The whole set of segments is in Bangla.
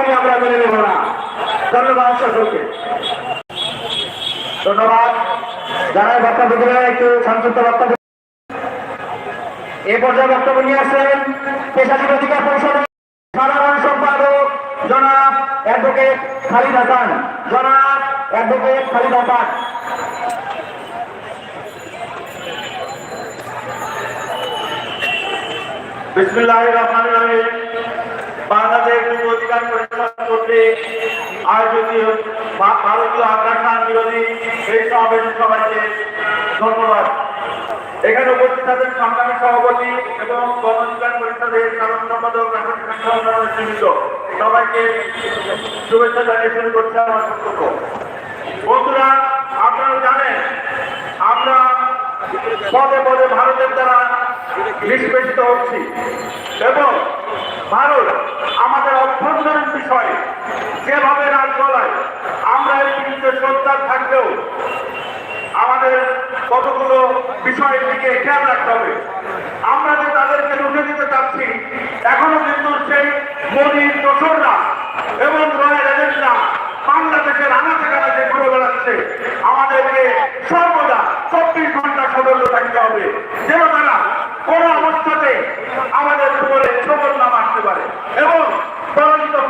কখনই আমরা মেনে নেব না। ধন্যবাদ সকলকে। ধন্যবাদ। যারা বক্তব্য দিলেন, একটু সংক্ষিপ্ত বক্তব্য। এ পর্যায়ে বক্তব্য নিয়ে আসেন পেশাজীবী অধিকার পরিষদের সাধারণ সম্পাদক জনাব অ্যাডভোকেট খালিদ হাসান জনাব অ্যাডভোকেট খালিদ হাসান বিসমুল্লাহ রহমান রহিম। বাংলাদেশ যুব অধিকার পরিষদ কর্তৃক আয়োজিত ভা- ভারতীয় আগ্রাসন বিরোধী এই সবাইকে ধন্যবাদ। এখানে উপস্থিত আছেন সংগ্রামী সভাপতি এবং গণ অধিকার পরিষদের সাধারণ সম্পাদক সংখ্যা সবাইকে শুভেচ্ছা জানিয়ে বন্ধুরা, আপনারা জানেন, আমরা পদে পদে ভারতের দ্বারা নিষ্পেষিত হচ্ছি এবং ভারত, আমাদের অভ্যন্তরীণ বিষয়ে, যেভাবে রাজ চলায় আমরা এই বিরুদ্ধে শ্রদ্ধা থাকলেও আমাদের কতগুলো বিষয়ের দিকে খেয়াল রাখতে হবে। আমরা যে তাদেরকে রুখে দিতে চাচ্ছি, এখনও কিন্তু সেই মোদীর দোসররা এবং রয়্যাল এজেন্টরা বাংলাদেশের আনাচে কানাচে ঘুরে বেড়াচ্ছে, আমাদেরকে সর্বদা চব্বিশ ঘণ্টা সতর্ক থাকতে হবে। যেন তারা কোনো অবস্থাতে আমাদের উপরে সবল নাম আসতে পারে এবং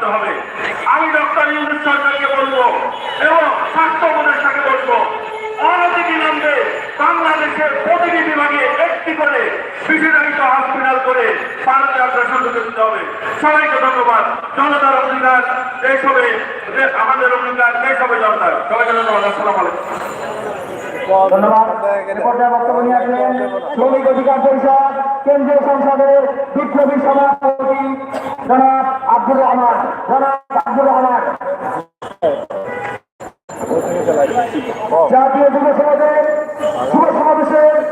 করতে হবে। আমি ডক্টর ইউনুস সরকারকে বলব এবং স্বাস্থ্য উপদেষ্টাকে বলব অনতিবিলম্বে বাংলাদেশের প্রতিটি বিভাগে একটি করে বিশেষায়িত হসপিটাল করে ভারতে অগ্রসর হতে দিতে হবে। সবাইকে ধন্যবাদ। জনতার অধিকার দেশ হবে আমাদের অধিকার দেশ হবে জনতার। সবাইকে ধন্যবাদ। আসসালাম আলাইকুম। ধন্যবাদ। বক্তব্য নিয়ে আসলেন শ্রমিক অধিকার পরিষদ, কেন্দ্রীয় সংসদের বিপ্লবী সভাপতি আব্দুর রহমান জনাব আব্দুর রহমান। জাতীয় যুব সমাজের